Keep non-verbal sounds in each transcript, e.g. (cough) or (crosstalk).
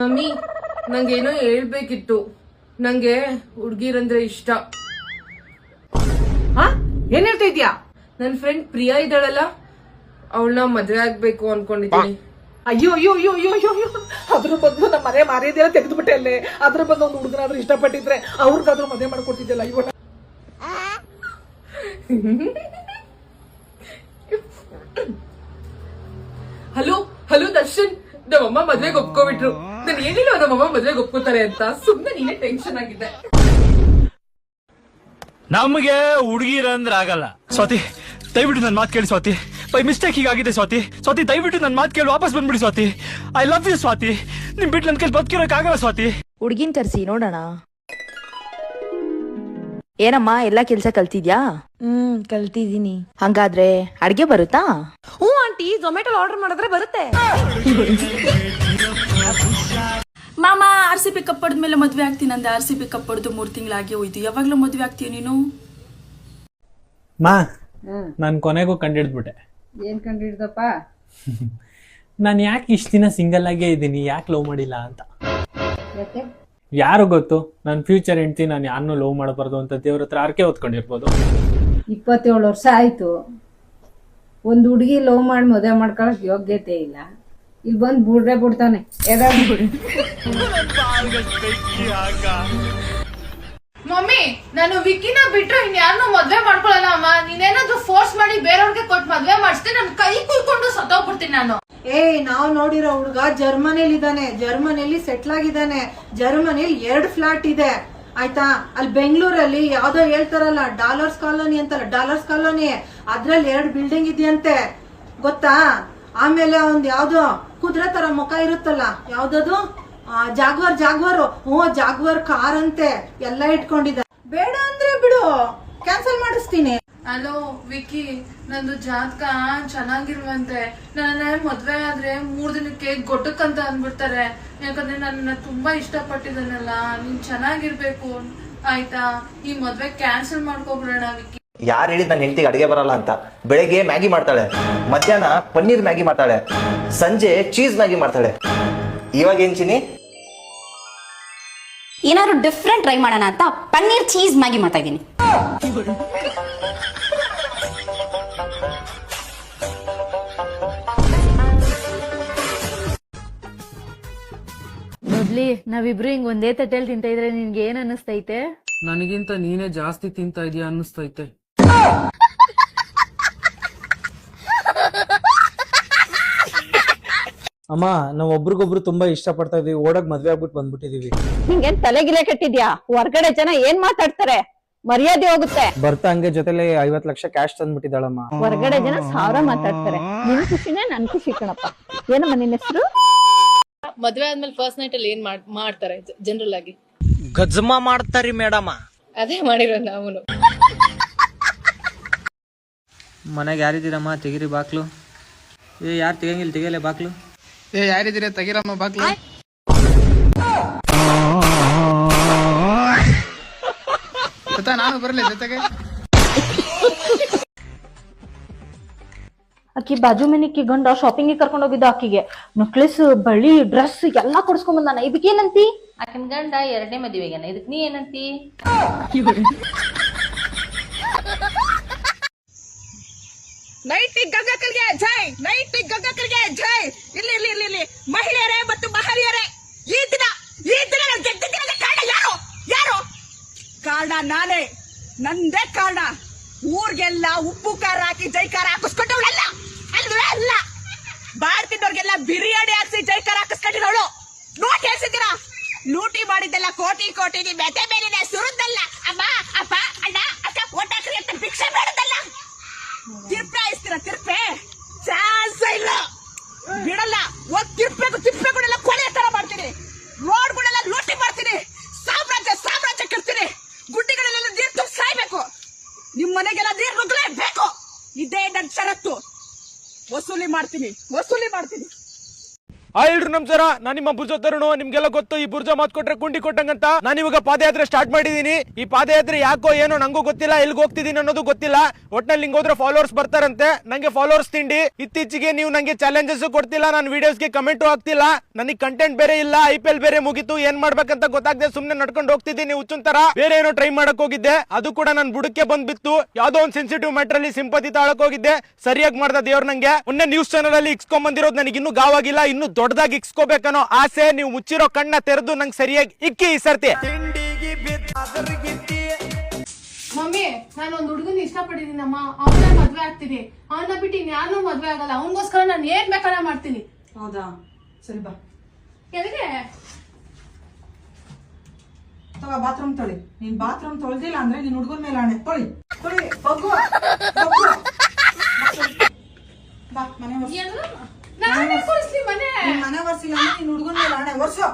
Mummy ನಂಗೇನೋ ಹೇಳ್ಬೇಕಿತ್ತು. ನಂಗೆ ಹುಡ್ಗಿರಂದ್ರೆ ಇಷ್ಟ. ಹಾ? ಏನ್ ಹೇಳ್ತಾ ಇದ್ಯಾ? ನನ್ ಫ್ರೆಂಡ್ ಪ್ರಿಯಾ ಇದ್ದಾಳಲ್ಲ ಅವಳನ್ನ ಮದ್ವೆ ಆಗ್ಬೇಕು ಅನ್ಕೊಂಡಿದ್ದೀನಿ. ಅಯ್ಯೋ ಅಯ್ಯೋ ಅಯ್ಯೋ ಅಯ್ಯೋ ಅಯ್ಯೋ ಅಯ್ಯೋ. ಅದ್ರ ಬದಲು ನಮ್ಮ ಮನೆ ಮಾರಿದಿರ ತೆಗೆದ್ಬಿಟ್ಟೆ ಅಲ್ಲೇ? ಅದ್ರ ಬದಲು ಒಂದು ಹುಡುಗನಾದ್ರೂ ಇಷ್ಟಪಟ್ಟಿದ್ರೆ ಅವ್ರಿಗಾದ್ರೂ ಮದುವೆ ಮಾಡ್ಕೊಡ್ತಿದ್ದಲ್ಲ ಅಯ್ಯೋ ಹಲೋ ಹಲೋ ದರ್ಶನ್ ನಮ್ಮಮ್ಮ ಮದ್ವೆಗೆ ಒಪ್ಕೊಬಿಟ್ರು. ನಾನು ಏನಿಲ್ಲ ನಮ್ಮಮ್ಮ ಮದ್ವೆಗೆ ಒಪ್ಕೋತಾರೆ ಅಂತ? ಸುಮ್ನೆ ನೀನೇ ಟೆನ್ಷನ್ ಆಗಿದೆ. ನಮಗೆ ಹುಡುಗಿರಂದ್ರ ಆಗಲ್ಲ. ಸ್ವಾತಿ ದಯವಿಟ್ಟು ನನ್ನ ಮಾತು ಕೇಳಿ ಸ್ವಾತಿ. ಬೈ ಮಿಸ್ಟೇಕ್ ಹೀಗಾಗಿದೆ ಸ್ವಾತಿ. ಸ್ವಾತಿ ದಯವಿಟ್ಟು ನನ್ನ ಮಾತು ಕೇಳಿ ವಾಪಸ್ ಬಂದ್ಬಿಡಿ Swathi. I love you Swathi. ನಿಮ್ ಬಿಟ್ಟು ನನ್ ಕೈಲಿ ಬದುಕಿರೋಕ್ಕಾಗಲ್ಲ ಸ್ವಾತಿ. ಹುಡ್ಗಿನ್ ತರಿಸಿ ನೋಡೋಣ. ಏನಮ್ಮ ಎಲ್ಲಾ ಕೆಲ್ಸ ಕಲ್ತಿದ್ಯಾ? ಹ್ಮ್ ಕಲ್ತಿದೀನಿ ಹಂಗಾದ್ರೆ ಅಡ್ಗೆ ಬರುತ್ತಾ? ಹ್ಞೂ ಆಂಟಿ ಜೊಮ್ಯಾಟೊ ಆರ್ಡರ್ ಮಾಡಿದ್ರೆ ಬರುತ್ತೆ. (laughs) ಮಾಮ ಆರ್ ಸಿ ಪಿ ಕಪ್ ಮೇಲೆ ಮದ್ವೆ ಆಗ್ತೀನಿ ಅಂದೆ ಆರ್ ಸಿ ಪಿ ಕಪ್ಪಡ್ದು ಮೂರು ಮೂರ್ ತಿಂಗಳಾಗಿ ಹೋಯ್ತು. ಯಾವಾಗ್ಲೂ ಮದ್ವೆ ಆಗ್ತೀಯ ನೀನು? ಮಾ ನಾನು ಕೊನೆಗೂ ಕಂಡಿಡ್ದ್ಬಿಟ್ಟೆ. ಏನ್ ಕಂಡಿಡ್ದಪ್ಪ? (laughs) ನಾನು ಯಾಕೆ ಇಷ್ಟು ದಿನ ಸಿಂಗಲ್ ಆಗೇ ಇದ್ದೀನಿ? ಯಾಕೆ ಲವ್ ಮಾಡಿಲ್ಲ ಅಂತ. ಯಾಕೆ? ಯಾರು ಗೊತ್ತು? ನನ್ನ ಫ್ಯೂಚರ್ ಹೆಂಡ್ತಿ ನಾನು ಯಾರನ್ನೂ ಲವ್ ಮಾಡಬಾರ್ದು ಅಂತ ದೇವ್ರ ಹತ್ರ ಆರ್ಕೆ ಹೊತ್ಕೊಂಡಿರ್ಬೋದು. ಇಪ್ಪತ್ತೇಳು ವರ್ಷ ಆಯ್ತು. ಒಂದು ಹುಡುಗಿ ಲವ್ ಮಾಡಿ ಮದುವೆ ಮಾಡ್ಕೊಳಕ್ ಯೋಗ್ಯತೆ ಇಲ್ಲ. ಇಲ್ಲಿ ಬಂದು ಬುಡ್ರೆ ಬಿಡ್ತಾನೆ. ಬಿಡು ಮಮ್ಮಿ ನಾನು ವಿಕಿನ ಬಿಟ್ರೆ ಇನ್ಯಾರನ್ನೂ ಮದ್ವೆ ಮಾಡ್ಕೊಳಲ್ಲ ಅಮ್ಮ. ನೀನೇನಾದ್ರೂ ಫೋರ್ಸ್ ಮಾಡಿ ಬೇರೆಯವ್ರಿಗೆ ಕೊಟ್ಟು ಮದ್ವೆ ಮಾಡಿಸ್ತೀನಿ ನನ್ ಕೈ ಕುಯ್ಕೊಂಡು ಸತ್ತೋಗ್ಬಿಡ್ತೀನಿ ನಾನು. ಏ ನಾವು ನೋಡಿರೋ ಹುಡುಗ ಜರ್ಮನಿಲಿ ಇದ್ದಾನೆ ಜರ್ಮನಿಲಿ ಸೆಟ್ಲ್ ಆಗಿದ್ದಾನೆ. ಜರ್ಮನಿಲಿ ಎರಡ್ ಫ್ಲಾಟ್ ಇದೆ. ಆಯ್ತಾ? ಅಲ್ಲಿ ಬೆಂಗಳೂರಲ್ಲಿ ಯಾವ್ದೋ ಹೇಳ್ತಾರಲ್ಲ ಡಾಲರ್ಸ್ ಕಾಲೋನಿ ಅಂತಲ್ಲ ಡಾಲರ್ಸ್ ಕಾಲೋನಿ. ಅದ್ರಲ್ಲಿ ಎರಡ್ ಬಿಲ್ಡಿಂಗ್ ಇದೆಯಂತೆ. ಗೊತ್ತಾ? ಆಮೇಲೆ ಒಂದ್ ಯಾವ್ದೋ ಕುದುರೆ ತರ ಮುಖ ಇರುತ್ತಲ್ಲ, ಯಾವ್ದದು? Jaguar jaguar. ಹ್ಞೂ, ಜಾಗ್ವರ್ ಕಾರ್ ಅಂತೆ. ಎಲ್ಲ ಇಟ್ಕೊಂಡಿದ್ದ ಬೇಡ ಅಂದ್ರೆ ಬಿಡು ಕ್ಯಾನ್ಸಲ್ ಮಾಡಿಸ್ತೀನಿ. ಹಲೋ ವಿಕಿ ನಂದು ಜಾತಕ ಚೆನ್ನಾಗಿರುವಂತೆ. ನನ್ನ ಮದ್ವೆ ಆದ್ರೆ ಮೂರ್ ದಿನಕ್ಕೆ ಗೊಟ್ಟಕ್ಕಂತ ಅಂದ್ಬಿಡ್ತಾರೆ. ಯಾಕಂದ್ರೆ ನನ್ನ ತುಂಬಾ ಇಷ್ಟಪಟ್ಟಿದ್ದಾನಲ್ಲ. ನೀನ್ ಚೆನ್ನಾಗಿರ್ಬೇಕು. ಆಯ್ತಾ? ಈ ಮದ್ವೆ ಕ್ಯಾನ್ಸಲ್ ಮಾಡ್ಕೊಬಿಡೋಣ ವಿಕಿ ಯಾರು ಹೇಳಿದ್ ನನ್ನ ಹೆಂಡತಿಗೆ ಅಡುಗೆ ಬರಲ್ಲ ಅಂತ? ಬೆಳಗ್ಗೆ ಮ್ಯಾಗಿ ಮಾಡ್ತಾಳೆ. ಮಧ್ಯಾಹ್ನ ಪನ್ನೀರ್ ಮ್ಯಾಗಿ ಮಾಡ್ತಾಳೆ. ಸಂಜೆ ಚೀಸ್ ಮ್ಯಾಗಿ ಮಾಡ್ತಾಳೆ. ಇವಾಗ ಏನ್ ಚಿನಿ ಏನಾದ್ರು ಡಿಫ್ರೆಂಟ್ ಟ್ರೈ ಮಾಡೋಣ ಅಂತ ಪನ್ನೀರ್ ಚೀಸ್ ಮ್ಯಾಗಿ ಮಾಡ್ತಾ ಇದ್ದೀನಿ. ಮೊದ್ಲಿ ನಾವಿಬ್ರು ಹಿಂಗ್ ಒಂದೇ ತಟ್ಟೆಲ್ ತಿಂತ ಇದ್ರೆ ನಿನ್ಗೆ ಏನ್ ಅನಿಸ್ತೈತೆ ನನಗಿಂತ ನೀನೇ ಜಾಸ್ತಿ ತಿಂತಾ ಇದೀಯ ಅನ್ನಿಸ್ತೈತೆ. ಅಮ್ಮ ನಾವ್ ಒಬ್ರಿಗೊಬ್ರು ತುಂಬಾ ಇಷ್ಟಪಡ್ತಾ ಇದೀವಿ ಓಡಕ್ ಮದ್ವೆ ಆಗ್ಬಿಟ್ಟು ಬಂದ್ಬಿಟ್ಟಿದೀವಿ. ನಿಂಗೇನ್ ತಲೆಗಿಲೆ ಕಟ್ಟಿದ್ಯಾ? ಹೊರ್ಗಡೆ ಜನ ಏನ್ ಮಾತಾಡ್ತಾರೆ? ಮರ್ಯಾದೆ ಹೋಗುತ್ತೆ. ಬರ್ತಾ ಹಂಗೆ ಜೊತೆಲಿ ಐವತ್ ಲಕ್ಷ ಕ್ಯಾಶ್ ತಂದ್ಬಿಟ್ಟಿದ್ದಾಳಮ್ಮ. ಹೊರ್ಗಡೆ ಜನ ಸಾವಿರ ಮಾತಾಡ್ತಾರೆ. ನಿನ್ ಖುಷಿನೇ ನನ್ ಖುಷಿ ಕಣಪ್ಪ. ಏನಮ್ಮ ನಿನ್ನ ಹೆಸರು? ಮದ್ವೆ ಆದ್ಮೇಲೆ ಫಸ್ಟ್ ನೈಟ್ ಅಲ್ಲಿ ಏನ್ ಮಾಡ್ತಾರೆ ಜನರಲ್ ಆಗಿ ಗಜ್ಮಾ ಮಾಡ್ತಾರಿ ಮೇಡಮ. ಅದೇ ಮಾಡಿರೋ ನಾವು ಮನೆಗೆ ಯಾರಿದ್ದೀರಮ್ಮ? ತೆಗಿರಿ ಬಾಕ್ಲು. ಏ ಯಾರು ತೆಗಂಗಿಲ್ಲ ತೆಗಿಯಲ್ಲ ಬಾಕ್ಲು. ಏ ಯಾರಿದ್ದೀರ? ತೆಗಿರಮ್ಮ ಗೊತ್ತಾ? ನಾನು ಬರಲಿ ಜೊತೆಗೆ. ಆಕಿ ಬಾಜು ಮನಿಕ್ಕಿ ಗಂಡ ಶಾಪಿಂಗ್ ಕರ್ಕೊಂಡು ಹೋಗಿದ್ದ ಅಕ್ಕಿಗೆ. ನೆಕ್ಲೆಸ್ ಬಳಿ ಡ್ರೆಸ್ ಎಲ್ಲಾ ಕೊಡ್ಸ್ಕೊಂಡ್ ಬಂದಾನ. ಇದಕ್ಕೇನಂತಿ? ಆಕಿನ ಗಂಡ ಎರಡನೇ ಮದುವೆಗೇನ. ಇದಕ್ ನೀ ಏನಂತಿ? (laughs) ನೈಟಿ ಗಂಗಕಲ್ಗೆ, ಜೈ! ನೈಟಿ ಗಂಗಕಲ್ಗೆ, ಜೈ! ಇಲ್ಲಿ ಇಲ್ಲಿ ಇಲ್ಲಿ ಇಲ್ಲಿ. ಮಹಿಳೆಯರೇ ಮತ್ತು ಮಹನೀಯರೇ ಈ ದಿನ ಈ ದಿನ ಕಾರಣ ಯಾರು? ಯಾರು? ಕಾರಣ ನಾನೇ. ನಂದೇ ಕಾರಣ. ಊರ್ಗೆಲ್ಲ ಉಪ್ಪು, ಖಾರ ಹಾಕಿ ಜೈಕಾರ ಹಾಕಿಸ್ಕೊಂಡವಳಲ್ಲ. ಅಲ್ವೇ ಅಲ್ಲ? ಭಾರತದವ್ರಿಗೆಲ್ಲ ಬಿರಿಯಾನಿ ಹಾಕ್ಸಿ ಜೈಕಾರ ಹಾಕಿಸ್ಕೊಂಡಿರೋಳು. ನೋಟ್ ಹೇಳ್ಸಿದ್ದೀರಾ ಲೂಟಿ ಮಾಡಿದ್ದೆಲ್ಲ ಕೋಟಿ ಕೋಟಿ ಮೆತೆ ಮೇಲಿನ ಸುರಿದ್ದಲ್ಲ. ಅಮ್ಮ ವಸೂಲಿ ಮಾಡ್ತೀನಿ. ವಸೂಲಿ ಮಾಡ್ತೀನಿ. ಆ ಎಲ್ರು ನಾನು ನಿಮ್ಮ ಬುರ್ಜ ತರುಣು, ನಿಮ್ಗೆಲ್ಲ ಗೊತ್ತು, ಈ ಬುರ್ಜ ಮಾತ್ ಕೊಟ್ರೆ ಕುಂಡಿ ಕೊಟ್ಟಂಗಂತ. ನಾನು ಇವಾಗ ಪಾದಯಾತ್ರೆ ಸ್ಟಾರ್ಟ್ ಮಾಡಿದೀನಿ. ಈ ಪಾದಯಾತ್ರೆ ಯಾಕೋ ಏನೋ ನಂಗೂ ಗೊತ್ತಿಲ್ಲ ಎಲ್ಲಿಗೆ ಹೋಗ್ತಿದೀನಿ ಅನ್ನೋದು ಗೊತ್ತಿಲ್ಲ. ಒಟ್ನಲ್ಲಿ ಹಿಂಗ್ ಹೋದ್ರೆ ಫಾಲೋವರ್ಸ್ ಬರ್ತಾರಂತೆ. ನಂಗೆ ಫಾಲೋವರ್ಸ್ ತಿಂಡಿ. ಇತ್ತೀಚೆಗೆ ನೀವು ನಂಗೆ ಚಾಲೆಂಜಸ್ ಕೊಡ್ತಿಲ್ಲ, ನಾನು ವಿಡಿಯೋಸ್ಗೆ ಕಮೆಂಟ್ ಹಾಕ್ತಿಲ್ಲ. ನನಗೆ ಕಂಟೆಂಟ್ ಬೇರೆ ಇಲ್ಲ ಐ ಪಿ ಎಲ್ ಬೇರೆ ಮುಗಿತು, ಏನ್ ಮಾಡ್ಬೇಕಂತ ಗೊತ್ತಾಗದೆ ಸುಮ್ನೆ ನಡ್ಕೊಂಡು ಹೋಗ್ತಿದ್ದೀನಿ ಉಚ್ಚುಂತರ ತರ ಬೇರೆ ಏನೋ ಟ್ರೈ ಮಾಡಕ್ ಹೋಗಿದ್ದೆ. ಅದು ಕೂಡ ನನ್ ಬುಡಕ್ಕೆ ಬಂದ್ಬಿತ್ತು. ಯಾವ್ದೋ ಒಂದು ಸೆನ್ಸಿಟಿವ್ ಮ್ಯಾಟರ್ ಅಲ್ಲಿ ಸಿಂಪತಿ ತಾಳಕ್ ಹೋಗಿದ್ದೆ. ಸರಿಯಾಗಿ ಮಾಡ್ದ ದೇವ್ರ ನಂಗೆ. ಮೊನ್ನೆ ನ್ಯೂಸ್ ಚಾನಲ್ ಅಲ್ಲಿ ಇಕ್ಸ್ಕೊಂಡ್ ಬಂದಿರೋದು ನನಗೆ ಇನ್ನೂ ಗಾವಾಗಿಲ್ಲ, ಇನ್ನು ದೊಡ್ಡದಾಗಿ ಇಕ್ಸ್ಕೋಬೇಕನ್ನೋ ಆಸೆ ನೀವು ಮುಚ್ಚಿರೋ ಕಣ್ಣ ತೆರೆದು ನಂಗೆ ಸರಿಯಾಗಿ ಇಕ್ಕಿ ಈ ಸರ್ತಿ. ಮಮ್ಮಿ ನಾನು ಒಂದ್ ಹುಡುಗನ ಇಷ್ಟಪಟ್ಟಿದ್ದೀನಮ್ಮ. ಅವನ ಮದ್ವೆ ಆಗ್ತೀನಿ. ಅವನ್ನ ಬಿಟ್ಟು ಇನ್ಯಾರನ್ನೂ ಮದ್ವೆ ಆಗಲ್ಲ. ಅವನಿಗೋಸ್ಕರ ನಾನು ಏನ್ ಬೇಕಾರ ಮಾಡ್ತೀನಿ. ಹೌದಾ? ಸರಿ ಬಾ. ಎಲ್ಲಿಗೆ? ತಗೋ ಬಾತ್ರೂಮ್ ತೊಳಿ. ನೀನ್ ಬಾತ್ರೂಮ್ ತೊಳ್ದಿಲ್ಲ ಅಂದ್ರೆ ನಿನ್ ಹುಡುಗನ ಮೇಲೆ ಆಣೆ. ತೊಳಿ. ತೊಳಿ ಬಗ್ಗು ಬಗ್ಗು. ಬಾ ಮನೆ. ಎಲ್ಲ ನಾನೇ ಕೊಡಿಸ್ಲಿ ಮನೆ. ನೀನ್ ಮನೆ ಒರ್ಸಿಲ್ಲ ಅಂದ್ರೆ ನೀನ್ ಹುಡುಗನ ಮೇಲೆ ಆಣೆ ಒರ್ಸು.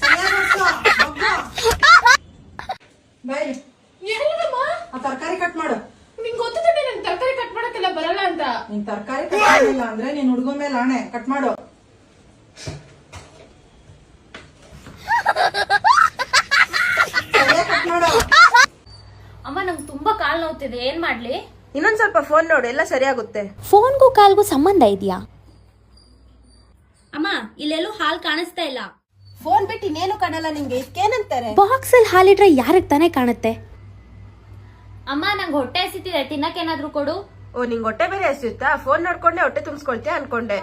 ಸರಿಯಾಗ್ ಒರ್ಸು. ಬಗ್ಗು. ಬಾ ಇಲ್ಲಿ. ಎಲ್ಲಮ್ಮ ಆ ತರಕಾರಿ ಕಟ್ ಮಾಡು. ನಿಂಗ್ ಗೊತ್ತಿದೆ ನನ್ ತರಕಾರಿ ಕಟ್ ಮಾಡಕ್ಕೆಲ್ಲ ಬರಲ್ಲ ಅಂತ. ನೀನ್ ತರಕಾರಿ ಕಟ್ ಮಾಡಿಲ್ಲ ಅಂದ್ರೆ ನೀನ್ ಹುಡುಗನ ಮೇಲೆ ಆಣೆ. ಕಟ್ ಮಾಡು. ಕಟ್ ಮಾಡು. ಅಮ್ಮ ನಂಗೆ ತುಂಬಾ ಕಾಲ್ ನೋವ್ತಿದೆ. ಏನ್ ಮಾಡ್ಲಿ? ಇನ್ನೊಂದ್ ಸ್ವಲ್ಪ ಫೋನ್ ನೋಡು ಎಲ್ಲ ಸರಿಯಾಗುತ್ತೆ. ಫೋನ್ಗೂ ಕಾಲ್ಗೂ ಸಂಬಂಧ ಇದೆಯಾ? ಅಮ್ಮ ಇಲ್ಲೆಲ್ಲೂ ಹಾಲ್ ಕಾಣಿಸ್ತಾ ಇಲ್ಲ. ಫೋನ್ ಬಿಟ್ಟು ಇನ್ನೇನು ಕಾಣಲ್ಲ ನಿಂಗೆ? ಇದಕ್ಕೇನಂತಾರೆ ಬಾಕ್ಸ್ ಅಲ್ಲಿ ಹಾಲಿಟ್ರೆ ಯಾರಿಗೆ ತಾನೇ ಕಾಣುತ್ತೆ? ಅಮ್ಮ ನಂಗೆ ಹೊಟ್ಟೆ ಹಸಿತಿದೆ. ತಿನ್ನಕ್ಕೇನಾದ್ರೂ ಕೊಡು. ಓ ನಿಂಗೆ ಹೊಟ್ಟೆ ಬೇರೆ ಹಸಿಯುತ್ತಾ? ಫೋನ್ ನೋಡ್ಕೊಂಡೆ ಹೊಟ್ಟೆ ತುಂಬಿಸ್ಕೊಳ್ತೀಯ ಅನ್ಕೊಂಡೆ.